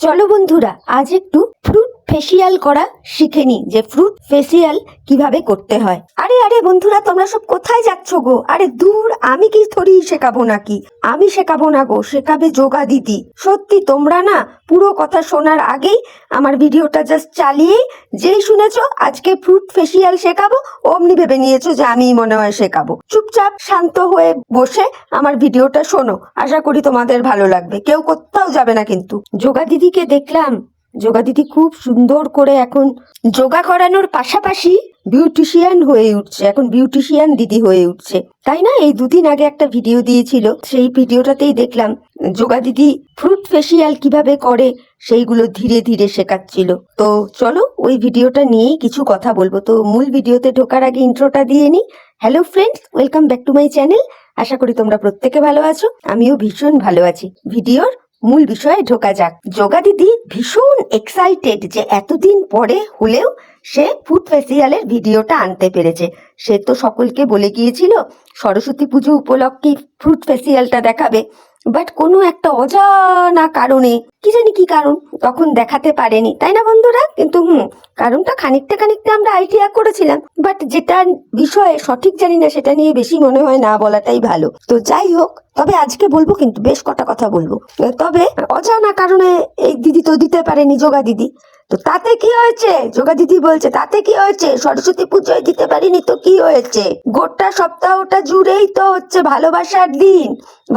চলো বন্ধুরা আজ একটু ফ্রুট ফেসিয়াল করা শিখে নি যে ফ্রুট ফেসিয়াল কীভাবে করতে হয়। আরে আরে বন্ধুরা, তোমরা সব কোথায় যাচ্ছ গো? আরে দূর, আমি কি থরি শেখাবো নাকি? আমি শেখাবো না গো, শেখাবে যোগা দিদি। সত্যি, তোমরা না পুরো কথা শোনার আগেই আমার ভিডিওটা জাস্ট চালিয়েই যেই শুনেছো, আজকে ফ্রুট ফেসিয়াল শেখাবো, অমনি ভেবে নিয়েছো যে আমি মনে হয় শেখাবো। চুপচাপ শান্ত হয়ে বসে আমার ভিডিওটা শোনো। আশা করি তোমাদের ভালো লাগবে। কেউ কোথাও যাবে না কিন্তু। যোগা দিদিকে দেখলাম যোগা দিদি খুব সুন্দর করে এখন যোগা করানোর পাশাপাশি বিউটিশিয়ান হয়ে উঠছে, এখন বিউটিশিয়ান দিদি হয়ে উঠছে। তাই না? এই দুদিন আগে একটা ভিডিও দিয়েছিল, সেই ভিডিওটাতেই দেখলাম যোগা দিদি ফ্রুট ফেসিয়াল কীভাবে করে সেইগুলো ধীরে ধীরে শেখাচ্ছিল। তো চলো, ওই ভিডিওটা নিয়েই কিছু কথা বলব। তো মূল ভিডিওতে ঢোকার আগে ইন্ট্রোটা দিয়ে নিই। Hello friends welcome back to my channel আশা করি তোমরা প্রত্যেকে ভালো আছো, আমিও ভীষণ ভালো আছি। ভিডিওর মূল বিষয়ে ঢোকা যাক। যোগা দিদি ভীষণ এক্সাইটেড যে এতদিন পরে হলেও সে ফুড ফেসিয়ালের ভিডিওটা আনতে পেরেছে। সে তো সকলকে বলে গিয়েছিল, সরস্বতী পুজো উপলক্ষে ফ্রুট ফেসিয়ালটা দেখাবে। বাট কোনো একটা অজানা কারণে, কি জানি কি কারণ, তখন দেখাতে পারেনি। তাই না বন্ধুরা? কিন্তু হুম, কারণটা খানিকটা খানিকটা আমরা আইডিয়া করেছিলাম। বাট যেটা বিষয়ে সঠিক জানি না, সেটা নিয়ে বেশি মনে হয় না বলাটাই ভালো। তো যাই হোক, তবে আজকে বলব কিন্তু বেশ কটা কথা বলব। তবে অজানা কারণে এই দিদি তো দিতে পারেনি, যোগা দিদি। তো তাতে কি হয়েছে? যোগা দিদি বলছে, তাতে কি হয়েছে? সরস্বতী পুজোয় দিতে পারিনি তো কি হয়েছে? গোটা সপ্তাহটা জুড়েই তো হচ্ছে ভালোবাসার দিন,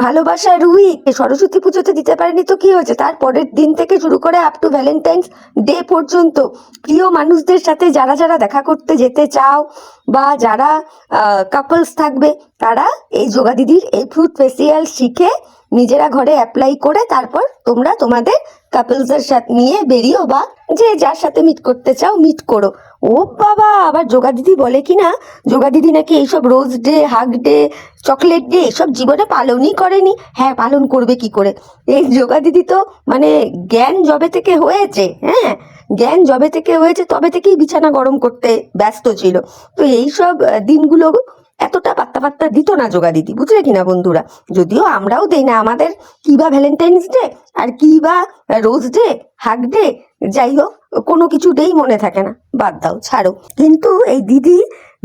ভালোবাসার উইক সরস্বতী পুজোতে দিতে পারিনি তো কি হয়েছে? তার পরের দিন থেকে শুরু করে আপ টু ভ্যালেন্টাইন্স ডে পর্যন্ত প্রিয় মানুষদের সাথে যারা যারা দেখা করতে যেতে চাও বা যারা কাপলস থাকবে, তারা এই যোগা দিদির এই ফ্রুট ফেসিয়াল শিখে নিজেরা ঘরে অ্যাপ্লাই করে তারপর তোমরা তোমাদের কাপলসের সাথে নিয়ে বেরিও বা যে যার সাথে মিট করতে চাও মিট করো। ও বাবা, আবার যোগা দিদি বলে কি না, যোগা দিদি নাকি এইসব rose day hug day chocolate day এসব জীবনে পালনই করেনি। হ্যাঁ পালন করবে কি করে? এই যোগা দিদি তো মানে জ্ঞান জবে থেকে হয়েছে হ্যাঁ? জ্ঞান জবে থেকে হয়েছে, তবে থেকেই বিছানা গরম করতে ব্যস্ত ছিল। তো এইসব দিনগুলো এতটা পাত্তা পাত্তা দিত না যোগা দিদি, বুঝলে কিনা বন্ধুরা? যদিও আমরাও দেই না, আমাদের কি বা ভ্যালেন্টাইন্স ডে আর কি বা রোজ ডে হাক ডে যাই হোক, কোনো কিছু ডেই মনে থাকে না, বাদ দাও, ছাড়ো। কিন্তু এই দিদি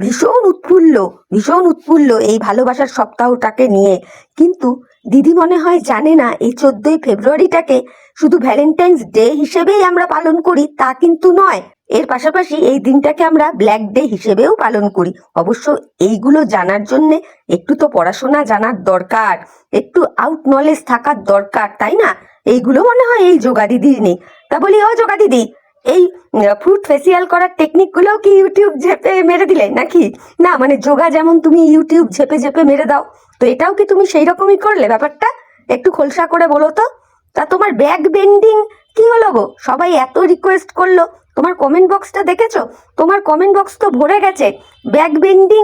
ভীষণ উৎফুল্ল ভীষণ উৎফুল্ল এই ভালোবাসার সপ্তাহটাকে নিয়ে। কিন্তু দিদি মনে হয় জানে না, এই চোদ্দই ফেব্রুয়ারিটাকে শুধু ভ্যালেন্টাইন্স ডে হিসেবেই আমরা পালন করি, তা কিন্তু নয়। এর পাশাপাশি এই দিনটাকে আমরা ব্ল্যাক ডে হিসেবেও পালন করি। অবশ্য এইগুলো জানার জন্য একটু তো পড়াশোনা জানার দরকার, একটু আউট নলেজ থাকার দরকার, তাই না? এইগুলো মনে হয় এই যোগা দিদির নেই। তা বলি, ও যোগা দিদি, এই ফ্রুট ফেসিয়াল করার টেকনিকগুলো কি ইউটিউব ঝেপে মেরে দিলে নাকি? না মানে যোগা যেমন তুমি ইউটিউব ঝেপে ঝেপে মেরে দাও, তো এটাও কি তুমি সেই রকমই করলে ব্যাপারটা? একটু খোলসা করে বলো তো। তা তোমার ব্যাক বেন্ডিং কি হলো গো? সবাই এত রিকোয়েস্ট করল। তোমার কমেন্ট বক্সটা দেখেছ? তোমার কমেন্ট বক্স তো ভরে গেছে। ব্যাক বেন্ডিং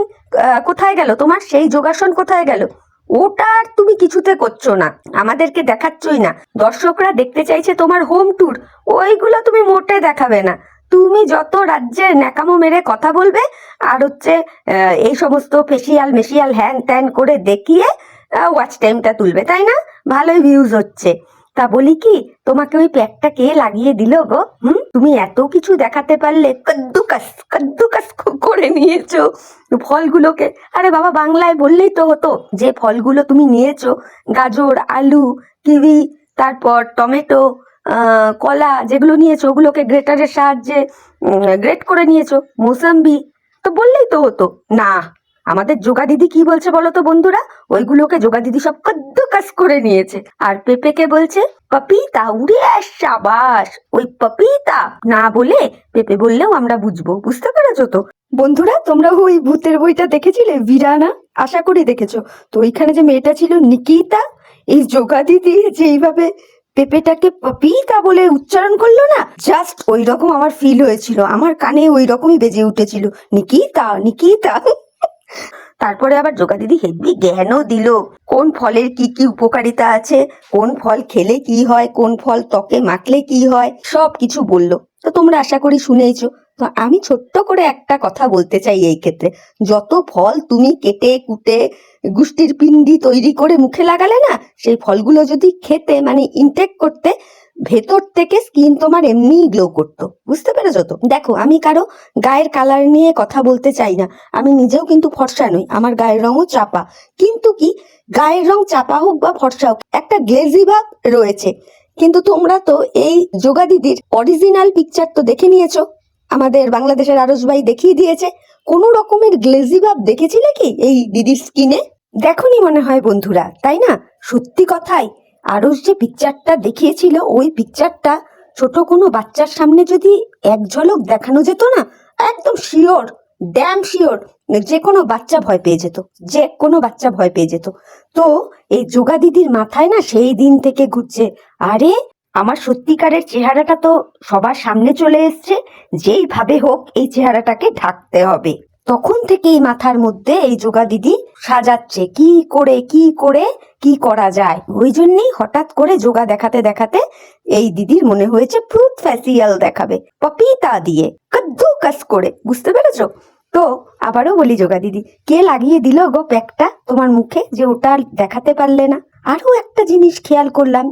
কোথায় গেল? তোমার সেই যোগাসন কোথায় গেল? ওটা আর তুমি কিছুতে করছ না। আমাদেরকে দেখাচ্ছই না। দর্শকরা দেখতে চাইছে তোমার হোম ট্যুর ওইগুলো তুমি মোটে দেখাবে না। তুমি যত রাজ্যের ন্যাকামো মেরে কথা বলবে, আর হচ্ছে এই সমস্ত ফেসিয়াল মেশিয়াল হ্যান ত্যান করে দেখিয়ে ওয়াচ টাইমটা তুলবে, তাই না? ভালোই ভিউজ হচ্ছে। তা বলি কি, তোমাকে ওই প্যাকটা কে লাগিয়ে দিল গো? হুম? তুমি এত কিছু দেখাতে পারলে কদ্দুকাস কদ্দুকাস করে নিয়েছো ফলগুলোকে। আরে বাবা, বাংলায় বললেই তো হতো যে ফলগুলো তুমি নিয়েছো, গাজর, আলু, কিউই, তারপর টমেটো কলা যেগুলো নিয়েছো, ওগুলোকে গ্রেটারের সাহায্যে গ্রেট করে নিয়েছো, মোসাম্বি, তো বললেই তো হতো। না আমাদের যোগা দিদি কি বলছে বলো তো বন্ধুরা? ওইগুলোকে যোগা দিদি সব কদ্দুকাস করে নিয়েছে। আর পেঁপেকে বলছে, পপিতা, উড়ে আস সাবাস। ওই পপিতা। না বলে পেঁপে বললেও আমরা বুঝব। বুঝতে পেরেছ তো? বন্ধুরা, তোমরা ওই ভূতের বইটা দেখেছিলে? বিরানা আশা করি দেখেছ। তো ওইখানে যে মেয়েটা ছিল নিকিতা, এই যোগা দিদি যে এইভাবে পেঁপেটাকে পপিতা বলে উচ্চারণ করল না, জাস্ট ওই রকম আমার ফিল হয়েছিল। আমার কানে ওই রকমই বেজে উঠেছিল। নিকিতা নিকিতা। তারপরে আবার যোগা দিদি হেভি জ্ঞানও দিল। কোন ফলের কি কি উপকারিতা আছে, কোন ফল খেলে কি হয়, কোন ফল ত্বকে মাখলে কি হয় সব কিছু বলল। তো তোমরা আশা করি শুনেইছো। তো আমি ছোট্ট করে একটা কথা বলতে চাই এই ক্ষেত্রে। যত ফল তুমি কেটে, কুটে, গুষ্টির পিণ্ডি তৈরি করে মুখে লাগালে না, সেই ফলগুলো যদি খেতে মানে ইনটেক করতে ভেতর থেকে স্কিন তোমার এমনিই গ্লো করতো, বুঝতে পেরেছ তো? দেখো, আমি কারও গায়ের কালার নিয়ে কথা বলতে চাই না, আমি নিজেও কিন্তু ফর্সা নই, আমার গায়ের রঙও চাপা। কিন্তু কি, গায়ের রং চাপা হোক বা ফর্সা হোক, একটা গ্লেজি ভাব রয়েছে। কিন্তু তোমরা তো এই যোগা দিদির অরিজিনাল পিকচার তো দেখে নিয়েছো, আমাদের বাংলাদেশের আরস ভাই দেখিয়ে দিয়েছে, কোনো রকমের গ্লেজি ভাব দেখেছিলে কি এই দিদির স্কিনে দেখনি মনে হয় বন্ধুরা, তাই না? সত্যি কথাই। আরস যে পিকচারটা দেখিয়েছিল, ওই পিকচারটা ছোট কোনো বাচ্চার সামনে যদি এক ঝলক দেখানো যেত না, একদম শিওর ড্যাম শিওর যে কোনো বাচ্চা ভয় পেয়ে যেত, যে কোনো বাচ্চা ভয় পেয়ে যেত। তো এই যোগা দিদির মাথায় না সেই দিন থেকে ঘুরছে। আরে, আমার সত্যিকারের চেহারাটা তো সবার সামনে চলে এসছে, যেইভাবে হোক এই চেহারাটাকে ঢাকতে হবে। তখন থেকেই মাথার মধ্যে এই যোগা দিদি সাজাচ্ছে। কি করে কি করে, কি করা যায়? ওই জন্যই হঠাৎ করে যোগা দেখাতে দেখাতে এই দিদির মনে হয়েছে ফ্রুট ফ্যাসিয়াল দেখাবে, পপিতা দিয়ে কদ্দু কাস করে। বুঝতে পেরেছ? তো আবারও বলি যোগা দিদি, কে লাগিয়ে দিল গো প্যাকটা? তোমার মুখে যে ওটা দেখাতে পারলে না। আরও একটা জিনিস খেয়াল করলাম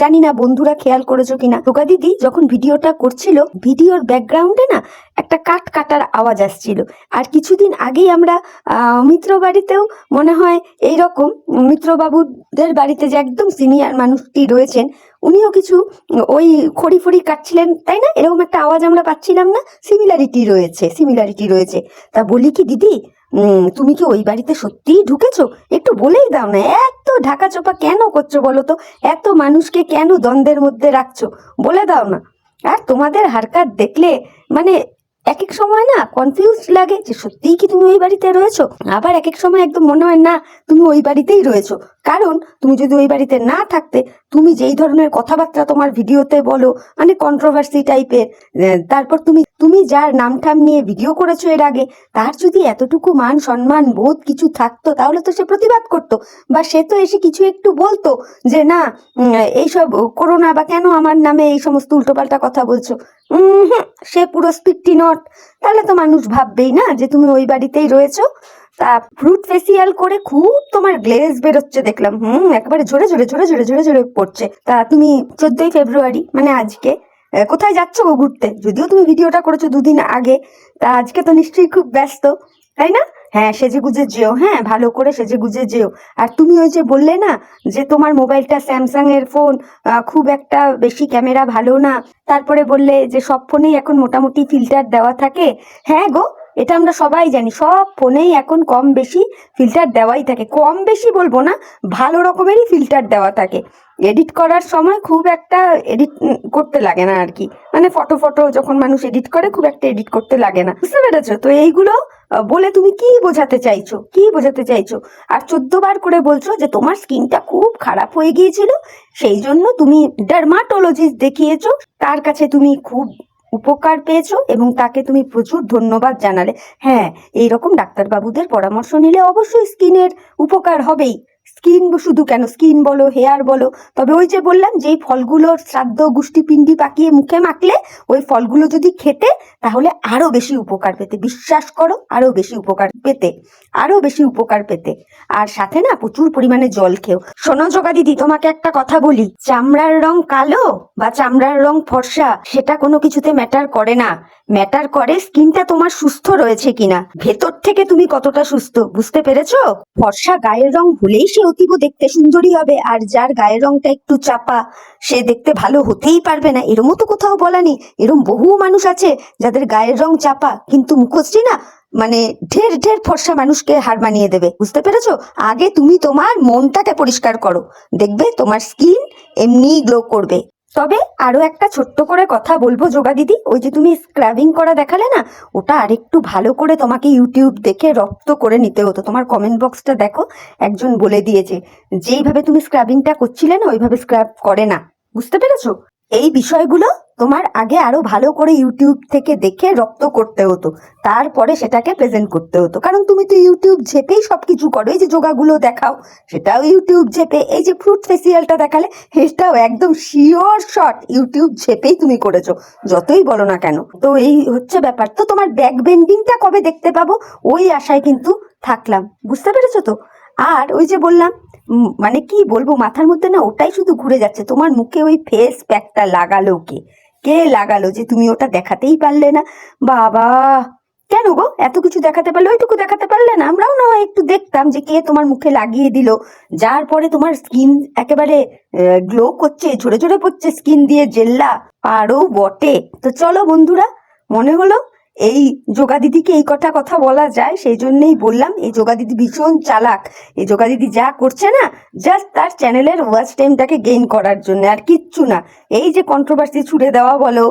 জানি না বন্ধুরা খেয়াল করেছ কিনা। যোগা দিদি যখন ভিডিওটা করছিল, ভিডিওর ব্যাকগ্রাউন্ডে না একটা কাট কাটার আওয়াজ আসছিল। আর কিছুদিন আগেই আমরা মিত্র বাড়িতেও মনে হয় এই রকম মিত্রবাবুদের বাড়িতে যে একদম সিনিয়র মানুষটি রয়েছেন, উনিও কিছু ওই খড়ি ফড়ি কাটছিলেন, তাই না? এরকম একটা আওয়াজ আমরা পাচ্ছিলাম না। সিমিলারিটি রয়েছে সিমিলারিটি রয়েছে। তা বলি কি, দিদি তুমি কি ওই বাড়িতে সত্যিই ঢুকেছো? একটু বলেই দাও না, এত ঢাকা চোপা কেন করছ বলো তো? এত মানুষকে কেন দ্বন্দ্বের মধ্যে রাখছো? বলে দাও না। আর তোমাদের হারকার দেখলে মানে এক এক সময় না কনফিউজ লাগে যে সত্যিই কি তুমি ওই বাড়িতে রয়েছো? আবার এক এক সময় একদম মনে হয় না তুমি ওই বাড়িতেই রয়েছো। কারণ তুমি যদি ওই বাড়িতে না থাকতে, তুমি যেই ধরনের কথাবার্তা তোমার ভিডিওতে বলো মানে কন্ট্রোভার্সি টাইপের তারপর তুমি তুমি যার নাম টাম নিয়ে ভিডিও করেছ এর আগে, তার যদি এতটুকু মান, সম্মান, বোধ কিছু থাকতো, তাহলে তো সে প্রতিবাদ করতো। বা সে তো এসে কিছু একটু বলতো যে, না এইসব করো না বা কেন আমার নামে এই সমস্ত উল্টোপাল্টা কথা বলছো? সে পুরো স্পিকটি নট তাহলে তো মানুষ ভাববেই না যে তুমি ওই বাড়িতেই রয়েছো। তা ফ্রুট ফেসিয়াল করে খুব তোমার গ্লেজ বেরোচ্ছে দেখলাম। হুম, একেবারে ঝরে ঝরে ঝরে ঝরে ঝরে ঝরে পড়ছে। তা তুমি চোদ্দই ফেব্রুয়ারি মানে আজকে কোথায় যাচ্ছ গো ঘুরতে? যদিও তুমি ভিডিওটা করেছ দুদিন আগে, তা আজকে তো নিশ্চয়ই খুব ব্যস্ত, তাই না? হ্যাঁ সেজে গুজে যেও হ্যাঁ ভালো করে সেজে গুজে যেও। আর তুমি ওই যে বললে না, যে তোমার মোবাইলটা স্যামসাং এর ফোন খুব একটা বেশি ক্যামেরা ভালো না, তারপরে বললে যে সব ফোনেই এখন মোটামুটি ফিল্টার দেওয়া থাকে। হ্যাঁ গো এটা আমরা সবাই জানি, সব ফোনেই এখন কম বেশি ফিল্টার দেওয়াই থাকে। কম বেশি বলব না, ভালো রকমেরই ফিল্টার দেওয়া থাকে। এডিট করার সময় খুব একটা এডিট করতে লাগে না আর কি। মানে ফটো ফটো যখন মানুষ এডিট করে, খুব একটা এডিট করতে লাগে না। বুঝতে পেরেছ? তো এইগুলো বলে তুমি কি বোঝাতে চাইছো? কি বোঝাতে চাইছো? আর চোদ্দ বার করে বলছো যে তোমার স্কিনটা খুব খারাপ হয়ে গিয়েছিল, সেই জন্য তুমি ডার্মাটোলজিস্ট দেখিয়েছো। তার কাছে তুমি খুব উপকার পেয়েছ এবং তাকে তুমি প্রচুর ধন্যবাদ জানালে। হ্যাঁ এইরকম ডাক্তারবাবুদের পরামর্শ নিলে অবশ্যই স্কিনের উপকার হবেই। স্কিন শুধু কেন? স্কিন বলো, হেয়ার বলো। তবে ওই যে বললাম, যেই ফলগুলোর শ্রাদ্ধ গুষ্টি পাকিয়ে মুখে মাখলে, ওই ফলগুলো যদি খেতে, তাহলে আরও বেশি উপকার পেতে। বিশ্বাস করো, আরও বেশি উপকার পেতে। আরও বেশি উপকার পেতে। আর সাথে না, প্রচুর পরিমাণে জল খেও। শোনো জগা দিদি, তোমাকে একটা কথা বলি। চামড়ার রং কালো বা চামড়ার রং ফর্সা, সেটা কোনো কিছুতে ম্যাটার করে না। ম্যাটার করে স্কিনটা তোমার সুস্থ রয়েছে কিনা। ভেতর থেকে তুমি কতটা সুস্থ, বুঝতে পেরেছ? ফর্সা গায়ের রং হলেই সে অতীব দেখতে সুন্দরী হবে, আর যার গায়ের রংটা একটু চাপা, সে দেখতে ভালো হতেই পারবে না। এরমও তো কোথাও বলা নেই। এরম বহু মানুষ আছে যাদের গায়ের রং চাপা, কিন্তু মুখশ্রী না মানে ঢের ঢের ফর্সা মানুষকে হার মানিয়ে দেবে। বুঝতে পেরেছ? আগে তুমি তোমার মনটাকে পরিষ্কার করো। দেখবে তোমার স্কিন এমনি গ্লো করবে। তবে আরও একটা ছোট্ট করে কথা বলব যোগা দিদি, ওই যে তুমি স্ক্রাবিং করা দেখালে না, ওটা আরেকটু ভালো করে তোমাকে ইউটিউব দেখে রপ্ত করে নিতে হতো। তোমার কমেন্ট বক্সটা দেখো, একজন বলে দিয়েছে, যেইভাবে তুমি স্ক্রাবিংটা করছিলে না, ওইভাবে স্ক্র্যাব করে না। বুঝতে পেরেছ? এই বিষয়গুলো তোমার আগে আরও ভালো করে ইউটিউব থেকে দেখে রপ্ত করতে হতো। তারপরে সেটাকে প্রেজেন্ট করতে হতো। কারণ তুমি তো ইউটিউব ঝেপেই সবকিছু করো। এই যে যোগাগুলো দেখাও, সেটাও ইউটিউব ঝেপে। এই যে ফ্রুট ফেসিয়ালটা দেখালে এটাও একদম শিওর শট ইউটিউব ঝেপেই তুমি করেছ। যতই বলো না কেন। তো এই হচ্ছে ব্যাপার। তো তোমার ব্যাক বেন্ডিংটা কবে দেখতে পাবো? ওই আশায় কিন্তু থাকলাম। বুঝতে পেরেছ তো? আর ওই যে বললাম মানে কি বলব, মাথার মধ্যে না ওটাই শুধু ঘুরে যাচ্ছে। তোমার মুখে ওই ফেস প্যাকটা লাগালো কে? কে লাগালো যে তুমি ওটা দেখাতেই পারলে না? বাবা! কেন গো? এত কিছু দেখাতে পারলে, ওইটুকু দেখাতে পারলে না? আমরাও না একটু দেখতাম যে কে তোমার মুখে লাগিয়ে দিল। যার পরে তোমার স্কিন একেবারে গ্লো করছে, ঝরে ঝরে পড়ছে স্কিন দিয়ে জেল্লা। পারো বটে। তো চলো বন্ধুরা, মনে হলো? এই যোগা দিদিকে এই কটা কথা বলা যায়, সেই জন্যই বললাম, এই যোগা দিদি ভীষণ চালাক। এই যোগা দিদি যা করছে না জাস্ট তার চ্যানেলের ওয়াচ টাইমটাকে গেইন করার জন্য, আর কিচ্ছু না। এই যে কন্ট্রোভার্সি ছুড়ে দেওয়া বলো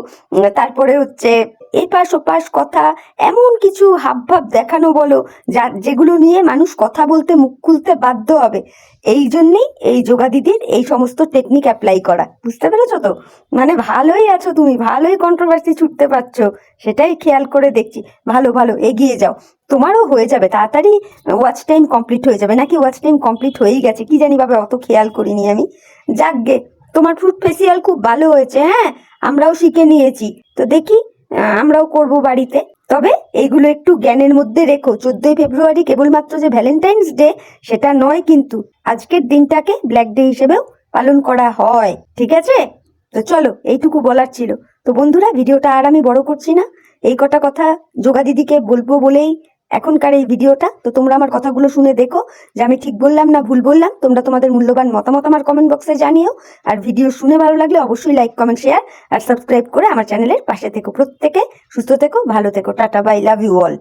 তারপরে হচ্ছে এপাশ ওপাশ কথা, এমন কিছু হাবভাব দেখানো বলো, যা, যেগুলো নিয়ে মানুষ কথা বলতে মুখ খুলতে বাধ্য হবে। এই জন্যেই এই যোগা দিদির এই সমস্ত টেকনিক অ্যাপ্লাই করা। বুঝতে পেরেছ তো? মানে ভালোই আছো তুমি, ভালোই কন্ট্রোভার্সি ছুটতে পারছ, সেটাই খেয়াল করে দেখছি। ভালো ভালো, এগিয়ে যাও। তোমারও হয়ে যাবে, তাড়াতাড়ি ওয়াচ টাইম কমপ্লিট হয়ে যাবে। নাকি ওয়াচ টাইম কমপ্লিট হয়েই গেছে? কি জানি ভাবে অত খেয়াল করিনি আমি। যাকগে তোমার ফ্রুট ফেসিয়াল খুব ভালো হয়েছে হ্যাঁ? আমরাও শিখে নিয়েছি। তো দেখি আমরাও করব বাড়িতে। তবে এইগুলো একটু জ্ঞানের মধ্যে রেখো। চোদ্দই ফেব্রুয়ারি কেবলমাত্র যে ভ্যালেন্টাইন্স ডে, সেটা নয় কিন্তু, আজকের দিনটাকে ব্ল্যাক ডে হিসেবেও পালন করা হয়। ঠিক আছে? তো চলো, এইটুকু বলার ছিল। তো বন্ধুরা, ভিডিওটা আর আমি বড় করছি না। এই কটা কথা যোগা দিদিকে বলব বলেই এখনকার এই ভিডিওটা, তো তোমরা আমার কথাগুলো শুনে দেখো যে আমি ঠিক বললাম না ভুল বললাম, তোমরা তোমাদের মূল্যবান মতামত আমার কমেন্ট বক্সে জানিও। আর ভিডিও শুনে ভালো লাগলে অবশ্যই লাইক কমেন্ট শেয়ার আর সাবস্ক্রাইব করে আমার চ্যানেলের পাশে থেকো। প্রত্যেকে সুস্থ থেকো, ভালো থেকো। Tata bye love you all